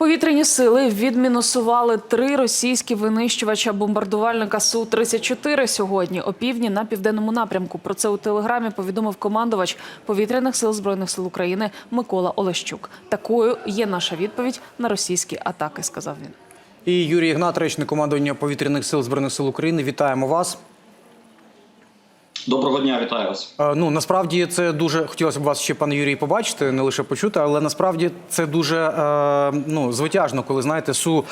Повітряні сили відмінусували три російські винищувача бомбардувальника су 34 сьогодні опівдні на південному напрямку. Про це у телеграмі повідомив командувач повітряних сил збройних сил України Микола Олещук. Такою є наша відповідь на російські атаки. Сказав він. І Юрій Ігнат, речник командування повітряних сил збройних сил України. Вітаємо вас. Доброго дня, вітаю вас. Е, Ну насправді це дуже хотілося б вас ще, пане Юрій, побачити, не лише почути, але насправді це дуже е, ну звитяжно, коли знаєте, су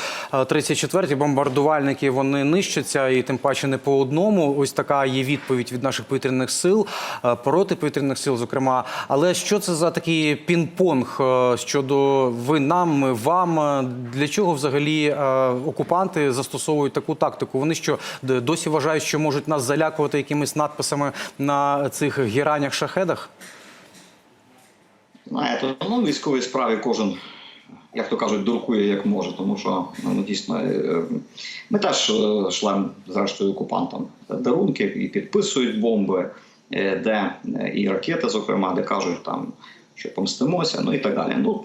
34 бомбардувальники вони нищаться, і тим паче не по одному. Ось така є відповідь від наших повітряних сил, е, проти повітряних сил, зокрема. Але що це за такий пінг-понг е, щодо ви нам, ми вам? Е, Для чого взагалі е, окупанти застосовують таку тактику? Вони що досі вважають, що можуть нас залякувати якимись надписами на цих гіранях шахедах? Знаєте, ну, в військовій справі кожен, як то кажуть, дуркує як може, тому що ну, дійсно е, ми теж е, шлем, зрештою, окупантам дарунки і підписують бомби, е, де і ракети, зокрема, де кажуть там. Що помстимося, ну і так далі. Ну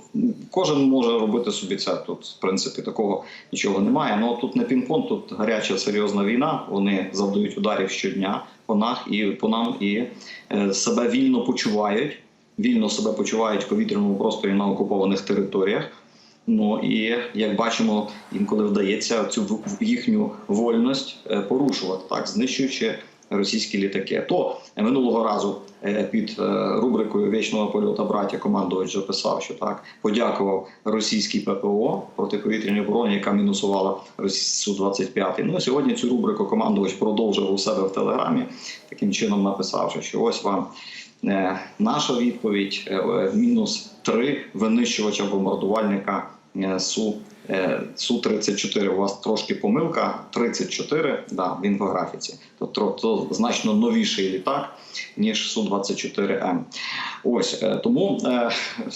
кожен може робити собі це. Тут в принципі такого нічого немає. Ну тут не пінг-понг, тут гаряча серйозна війна. Вони завдають ударів щодня по нас і по нам і е, себе вільно почувають. Вільно себе почувають в повітряному просторі на окупованих територіях. Ну і як бачимо, інколи вдається цю їхню вольність е, порушувати, так знищуючи російські літаки. То е, минулого разу е, під е, рубрикою Вічного польоту браття командувач вже писав, що так подякував російській ППО протиповітряній обороні, яка мінусувала су 25 Ну сьогодні цю рубрику командувач продовжив у себе в телеграмі, таким чином написавши, що ось вам. Наша відповідь мінус три винищувача бомбардувальника су су 34 У вас трошки помилка. 34 да, в інфографіці. То, то, значно новіший літак ніж су 24 М. Ось е, тому е,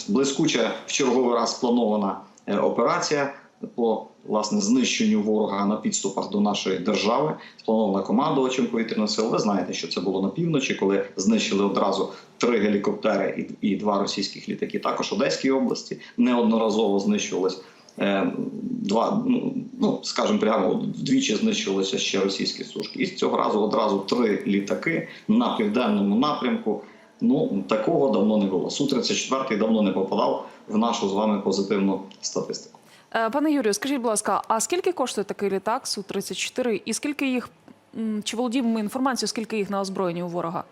блискуча в черговий раз спланована е, операція по власне знищенню ворога на підступах до нашої держави, спланована командувачем повітряних сил. Ви знаєте, що це було на півночі, коли знищили одразу три гелікоптери і, і два російських літаки. Також Одеській області неодноразово знищувались. Е, Два, ну, ну скажімо прямо, вдвічі знищувалися ще російські сушки. І з цього разу одразу три літаки на південному напрямку. Ну такого давно не було. Су 34 давно не попадав в нашу з вами позитивну статистику. Е, Пане Юрію, скажіть, будь ласка, а скільки коштує такий літак су 34 і скільки їх чи володіємо ми інформацією, скільки їх на озброєнні у ворога?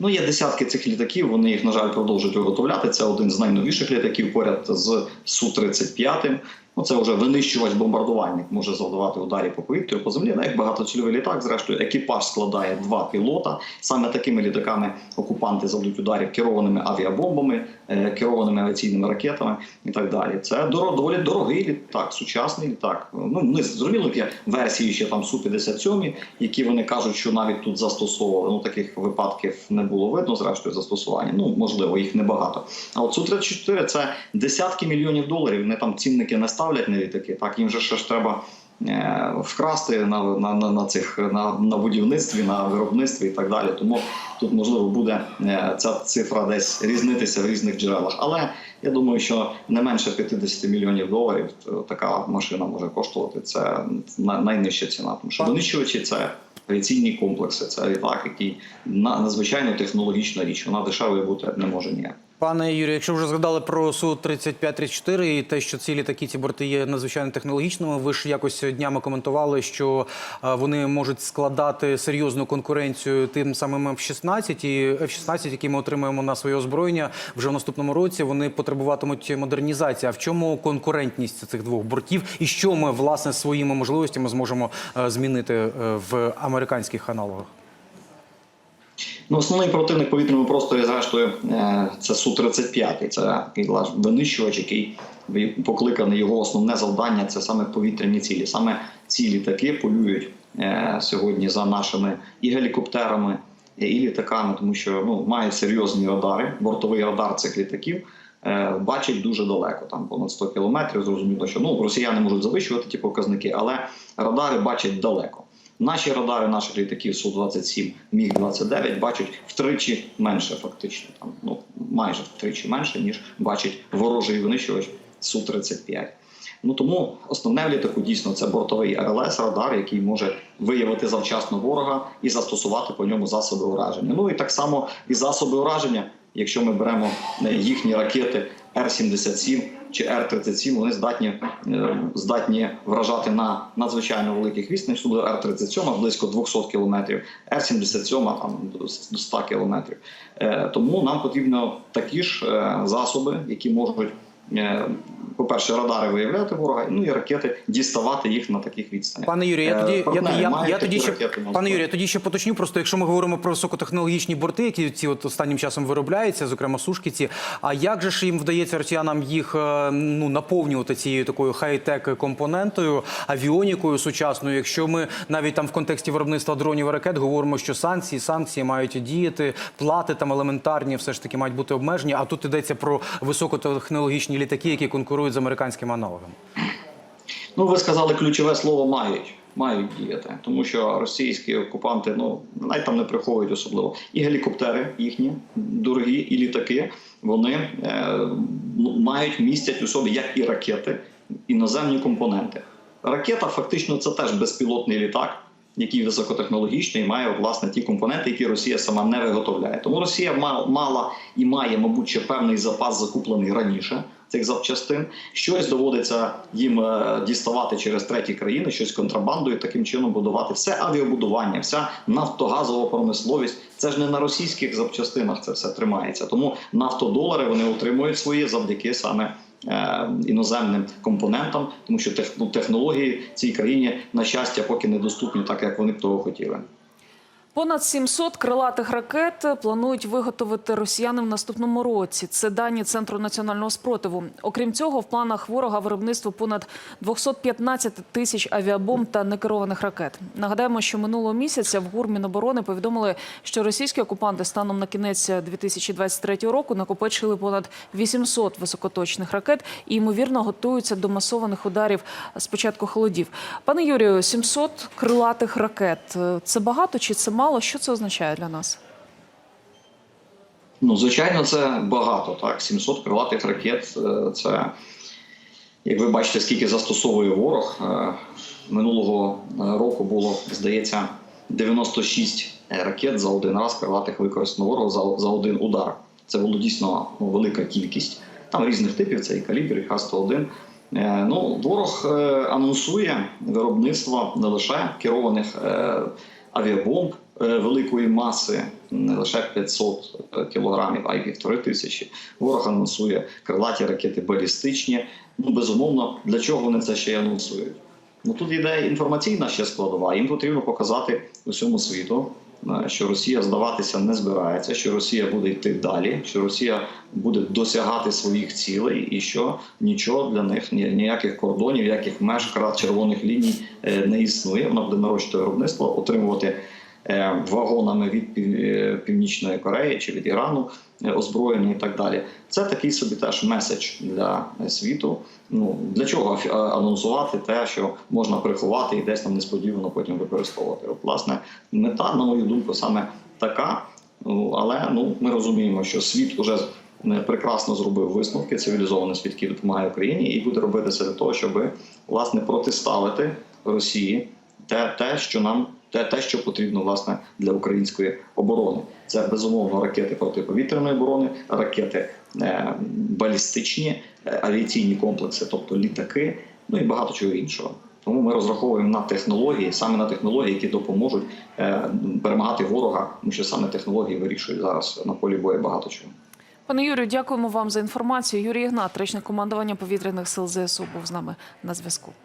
Ну, є десятки цих літаків. Вони їх, на жаль, продовжують виготовляти. Це один з найновіших літаків поряд з су 35 Ну, це вже винищувач бомбардувальник може завдавати ударів по повітрю, по землі. Як багатоцільовий літак, зрештою, екіпаж складає два пілота. Саме такими літаками окупанти завдають ударів керованими авіабомбами, е, керованими авіаційними ракетами і так далі. Це доволі дорогий літак, сучасний літак. Ну не зрозуміло, є версії ще там су 57 які вони кажуть, що навіть тут застосовували. Ну таких випадків не було видно. Зрештою, застосування. Ну можливо, їх небагато. А от су 34 це десятки мільйонів доларів. Вони там цінники не ставлять на літаки. Так їм же ж треба. е, Вкрасти на, на, на, на цих на, на будівництві, на виробництві і так далі. Тому тут можливо буде е, ця цифра десь різнитися в різних джерелах. Але я думаю, що не менше 50 мільйонів доларів е, така машина може коштувати. Це найнижча ціна. Тому що винищувачі це авіаційні комплекси. Це літак, який надзвичайно технологічна річ. Вона дешевою бути не може ніяк. Пане Юрію, якщо вже згадали про су 35 34 і те, що ці літаки, ці борти є надзвичайно технологічними, ви ж якось днями коментували, що е, вони можуть складати серйозну конкуренцію тим самим F-16 і F-16, які ми отримаємо на своє озброєння вже в наступному році. Вони потребуватимуть модернізації. А в чому конкурентність цих двох бортів, і що ми власне своїми можливостями зможемо е, змінити е, в американських аналогах? Ну, основний противник в повітряному просторі, зрештою, е, це су 35 Це винищувач, який покликаний його основне завдання це саме повітряні цілі. Саме ці літаки полюють е, сьогодні за нашими і гелікоптерами, і літаками, тому що ну мають серйозні радари. Бортовий радар цих літаків е, бачить дуже далеко, там понад 100 кілометрів. Зрозуміло, що ну росіяни можуть завищувати ті показники, але радари бачать далеко. Наші радари наших літаків су 27 міг 29 бачать втричі менше, фактично там ну майже втричі менше ніж бачить ворожий винищувач су 35 Ну тому основне в літаку дійсно це бортовий РЛС радар, який може виявити завчасно ворога і застосувати по ньому засоби ураження. Ну і так само і засоби ураження, якщо ми беремо е, їхні ракети Р-77 чи Р-37, вони здатні, е, здатні вражати на надзвичайно великих відстанях. Буде Р-37 близько 200 кілометрів, Р-77 там до 100 кілометрів. Е, Тому нам потрібно такі ж засоби, які можуть по-перше, радари виявляти ворога, ну і ракети діставати їх на таких відстанях. Пане Юрію, я Е, тоді я, партнери я, я, тоді ще пане? Юрію, я тоді ще поточню. Просто якщо ми говоримо про високотехнологічні борти, які ці от останнім часом виробляються, зокрема сушкіці. А як же ж їм вдається росіянам їх е, ну наповнювати цією такою хай-тек компонентою, авіонікою сучасною? Якщо ми навіть там в контексті виробництва дронів і ракет говоримо, що санкції, санкції мають діяти, плати там елементарні, все ж таки мають бути обмежені. А тут йдеться про високотехнологічні літаки, які конкурують з американськими аналогами. Ну, ви сказали ключове слово мають. Мають діяти, тому що російські окупанти ну навіть там не приховують особливо. І гелікоптери їхні дорогі, і літаки вони е, ну, мають містять у собі як і ракети, іноземні компоненти. Ракета фактично це теж безпілотний літак, який високотехнологічний і має власне ті компоненти, які Росія сама не виготовляє. Тому Росія ма- мала і має, мабуть, ще певний запас закуплений раніше цих запчастин. Щось доводиться їм е, діставати через треті країни, щось контрабандою, таким чином будувати все авіабудування, вся нафтогазова промисловість. Це ж не на російських запчастинах це все тримається. Тому нафтодолари вони отримують свої завдяки саме. е, Іноземним компонентам, тому що тех- технології цій країні на щастя поки недоступні, так як вони б того хотіли. Понад 700 крилатих ракет планують виготовити росіяни в наступному році. Це дані Центру національного спротиву. Окрім цього, в планах ворога виробництво понад 215 тисяч авіабомб та некерованих ракет. Нагадаємо, що минулого місяця в ГУР Міноборони повідомили, що російські окупанти станом на кінець 2023 року накопичили понад 800 високоточних ракет і ймовірно готуються до масованих ударів з початку холодів. Пане Юрію, 700 крилатих ракет – це багато чи це мало? Що це означає для нас? Ну, звичайно, це багато. Так, 700 крилатих ракет. е, Це, як ви бачите, скільки застосовує ворог. Е, Минулого е, року було, здається, 96 ракет за один раз крилатих використано ворогу за, за один удар. Це було дійсно ну, велика кількість. Там різних типів, це і калібр, і Х-101. Е, Ну, ворог анонсує виробництво не лише керованих авіабомб е, великої маси, не лише 500 кілограмів, а й півтори тисячі. Ворог анонсує крилаті ракети балістичні. Ну, безумовно, для чого вони це ще анонсують? Ну тут йде інформаційна ще складова. Їм потрібно показати усьому світу, е, що Росія здаватися не збирається, що Росія буде йти далі, що Росія буде досягати своїх цілей, і що нічого для них ніяких кордонів, ніяких меж крат червоних ліній е, не існує. Вона буде нарощувати виробництво, отримувати е, вагонами від е, Північної Кореї чи від Ірану е, озброєння і так далі. Це такий собі теж меседж для е, світу. Ну для чого анонсувати те, що можна приховати і десь там несподівано потім використовувати? От, власне, мета, на мою думку, саме така. Ну, але ну ми розуміємо, що світ уже прекрасно зробив висновки. Цивілізований світ, який допомагає Україні, і буде робити це для того, щоб власне протиставити Росії те, те, що нам те, те, що потрібно власне для української оборони. Це безумовно ракети протиповітряної оборони, ракети е, балістичні, е, авіаційні комплекси, тобто літаки, ну і багато чого іншого. Тому ми розраховуємо на технології, саме на технології, які допоможуть е, перемагати ворога, тому що саме технології вирішують зараз на полі бою багато чого. Пане Юрію, дякуємо вам за інформацію. Юрій Ігнат, речник командування повітряних сил ЗСУ, був з нами на зв'язку.